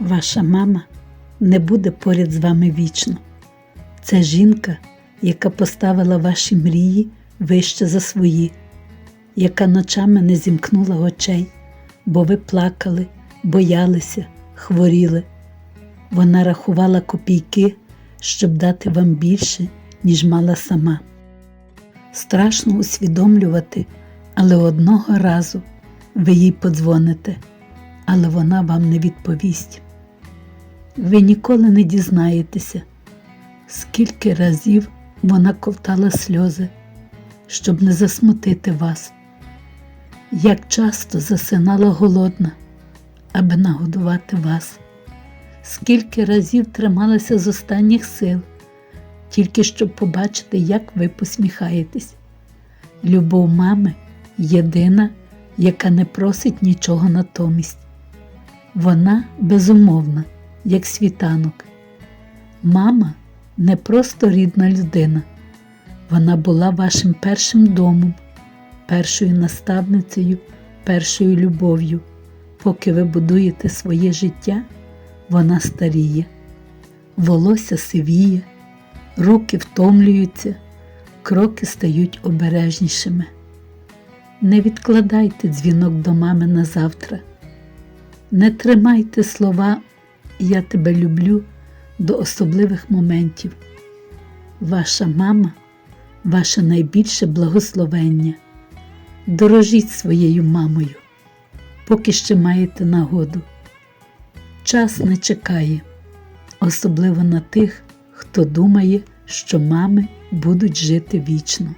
Ваша мама не буде поряд з вами вічно. Це жінка, яка поставила ваші мрії вище за свої, яка ночами не зімкнула очей, бо ви плакали, боялися, хворіли. Вона рахувала копійки, щоб дати вам більше, ніж мала сама. Страшно усвідомлювати, але одного разу ви їй подзвоните, але вона вам не відповість. Ви ніколи не дізнаєтеся, скільки разів вона ковтала сльози, щоб не засмутити вас, як часто засинала голодна, аби нагодувати вас, скільки разів трималася з останніх сил, тільки щоб побачити, як ви посміхаєтесь. Любов мами єдина, яка не просить нічого натомість. Вона безумовна, як світанок. Мама не просто рідна людина. Вона була вашим першим домом, першою наставницею, першою любов'ю. Поки ви будуєте своє життя, вона старіє, волосся сивіє, руки втомлюються, кроки стають обережнішими. Не відкладайте дзвінок до мами на завтра. Не тримайте слова Я тебе люблю до особливих моментів. Ваша мама ваше найбільше благословення. Дорожіть своєю мамою, поки ще маєте нагоду. Час не чекає, особливо на тих, хто думає, що мами будуть жити вічно.